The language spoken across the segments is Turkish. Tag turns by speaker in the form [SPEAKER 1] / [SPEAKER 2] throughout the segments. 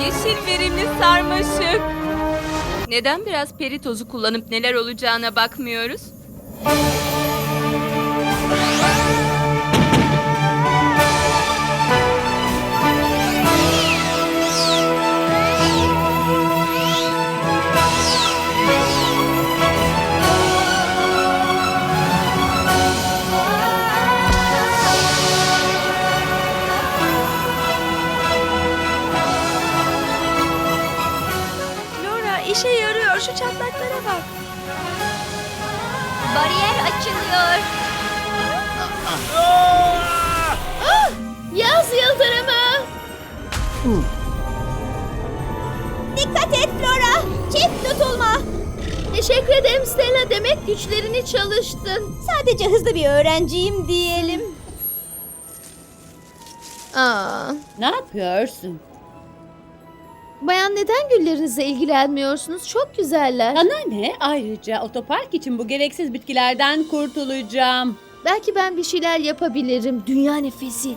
[SPEAKER 1] Yeşil verimli sarmaşık. Neden biraz peri tozu kullanıp neler olacağına bakmıyoruz?
[SPEAKER 2] Açılıyor.
[SPEAKER 3] Yaz yıldırımı.
[SPEAKER 2] Dikkat et Flora. Çift tutulma.
[SPEAKER 3] Teşekkür ederim Stella. Demek güçlerini çalıştın.
[SPEAKER 2] Sadece hızlı bir öğrenciyim diyelim.
[SPEAKER 3] Aa,
[SPEAKER 4] Ne yapıyorsun?
[SPEAKER 3] Bayan neden güllerinizle ilgilenmiyorsunuz? Çok güzeller.
[SPEAKER 4] Sana ne? Ayrıca otopark için bu gereksiz bitkilerden kurtulacağım.
[SPEAKER 3] Belki ben bir şeyler yapabilirim. Dünya nefesi.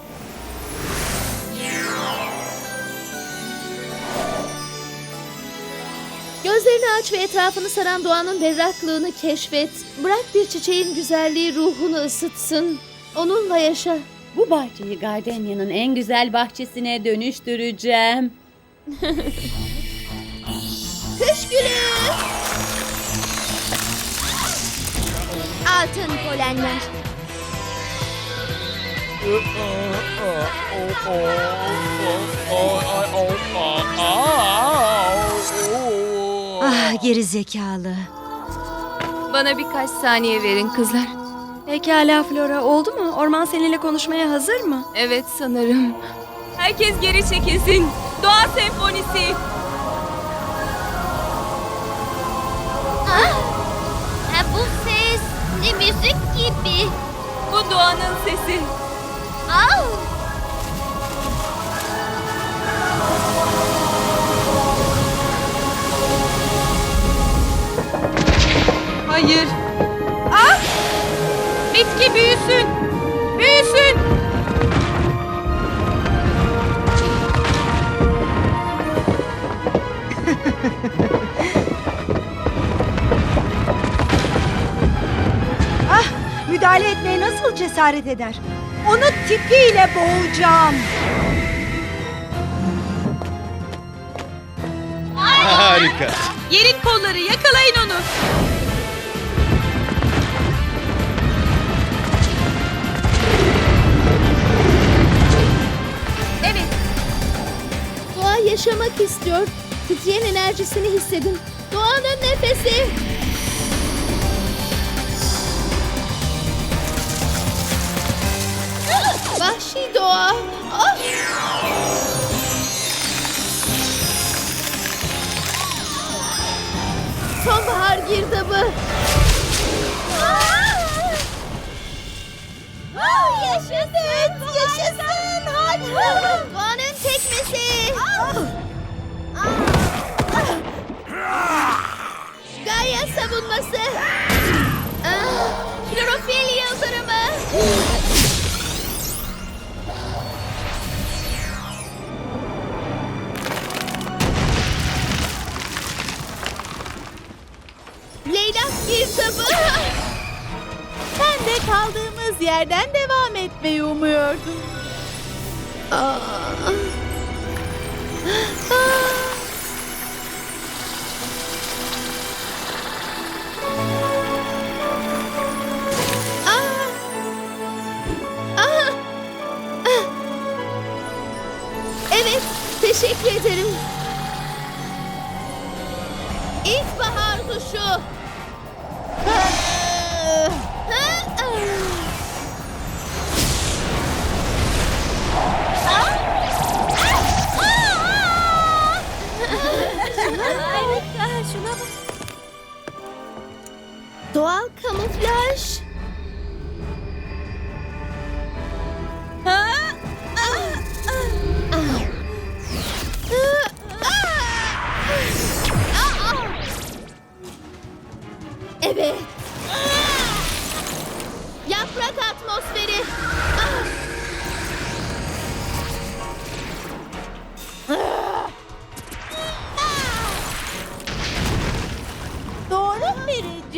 [SPEAKER 3] Gözlerini aç ve etrafını saran doğanın berraklığını keşfet. Bırak bir çiçeğin güzelliği ruhunu ısıtsın. Onunla yaşa.
[SPEAKER 4] Bu bahçeyi Gardenia'nın en güzel bahçesine dönüştüreceğim.
[SPEAKER 2] Kış gülü. Altın polenler.
[SPEAKER 5] Ah geri zekalı.
[SPEAKER 1] Bana birkaç saniye verin kızlar.
[SPEAKER 6] Pekala Flora oldu mu? Orman seninle konuşmaya hazır mı?
[SPEAKER 1] Evet sanırım. Herkes geri çekilsin. Doğa senfonisi.
[SPEAKER 2] Ha, bu ses ne müzik gibi.
[SPEAKER 1] Bu doğanın sesi.
[SPEAKER 2] Au.
[SPEAKER 1] Hayır.
[SPEAKER 5] Müdahale etmeye nasıl cesaret eder? Onu tipiyle boğacağım.
[SPEAKER 7] Harika.
[SPEAKER 1] Yerin kolları yakalayın onu. Evet.
[SPEAKER 3] Doğa yaşamak istiyor. Titreyen enerjisini hissedin. Doğanın nefesi. Sonbahar girdabı.
[SPEAKER 2] Yaşasın. Yaşasın. Harika.
[SPEAKER 3] Doğanın tekmesi. Leylak girdabı.
[SPEAKER 6] Ben de kaldığımız yerden devam etmeyi umuyordum.
[SPEAKER 3] Aa. Aa. Ah. Evet, teşekkür ederim.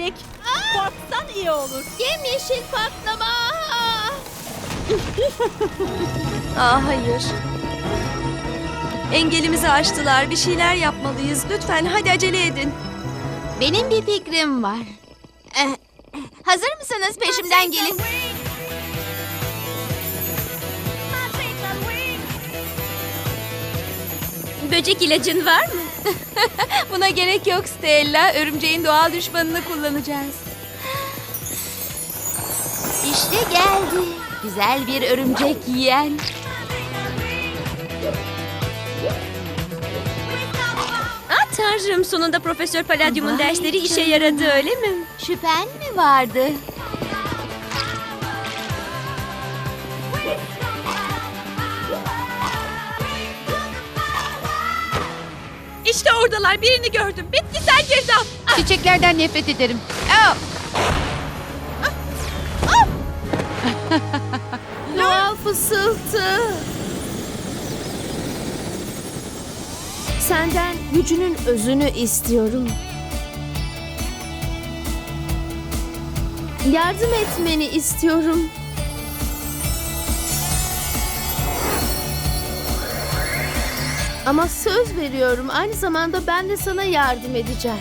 [SPEAKER 3] Çelik.
[SPEAKER 2] Korksan iyi olur.
[SPEAKER 3] Yemyeşil patlama.
[SPEAKER 6] Aa ah, hayır. Engelimizi aştılar. Bir şeyler yapmalıyız. Lütfen hadi acele edin.
[SPEAKER 2] Benim bir fikrim var. Eh, hazır mısınız peşimden gelin?
[SPEAKER 1] Böcek ilacın var mı? Buna gerek yok Stella. Örümceğin doğal düşmanını kullanacağız.
[SPEAKER 2] İşte geldi. Güzel bir örümcek yiyen.
[SPEAKER 1] Ah tanrım sonunda Profesör Palladium'un
[SPEAKER 2] Vay
[SPEAKER 1] dersleri işe
[SPEAKER 2] canına.
[SPEAKER 1] yaradı öyle mi?
[SPEAKER 2] Şüphen mi vardı?
[SPEAKER 1] İşte oradalar birini gördüm. Bitkisel girdap.
[SPEAKER 3] Çiçeklerden nefret ederim. Doğal fısıltı. Senden gücünün özünü istiyorum. Yardım etmeni istiyorum. Ama söz veriyorum aynı zamanda ben de sana yardım edeceğim.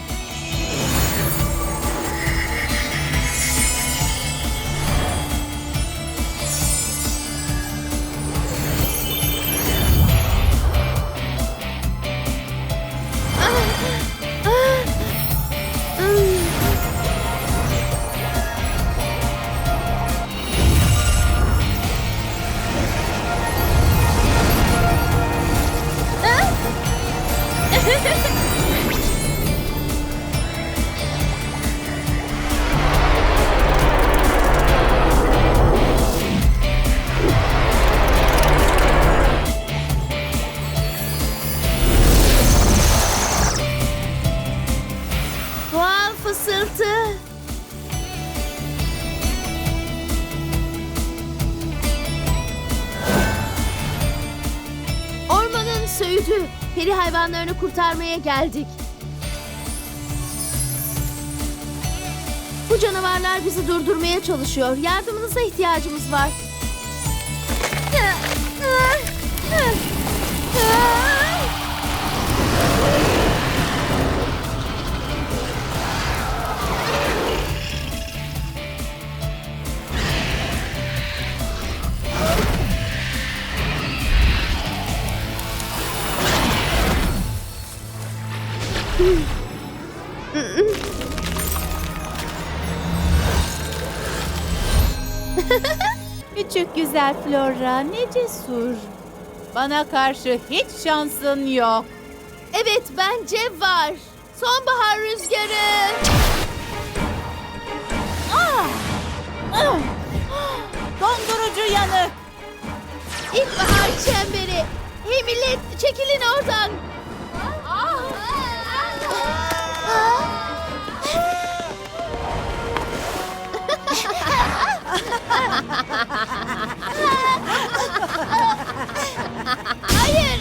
[SPEAKER 3] Peri hayvanlarını kurtarmaya geldik. Bu canavarlar bizi durdurmaya çalışıyor. Yardımınıza ihtiyacımız var.
[SPEAKER 7] Küçük güzel Flora ne cesur. Bana karşı hiç şansın yok.
[SPEAKER 3] Evet bence var. Sonbahar rüzgarı.
[SPEAKER 7] Dondurucu yanık.
[SPEAKER 3] İlkbahar çemberi. Hey millet çekilin oradan. Hayır.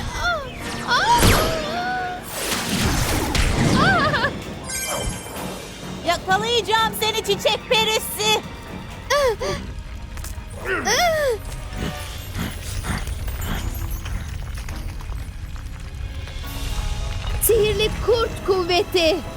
[SPEAKER 7] Yakalayacağım seni çiçek perisi.
[SPEAKER 3] Sihirli kurt kuvveti.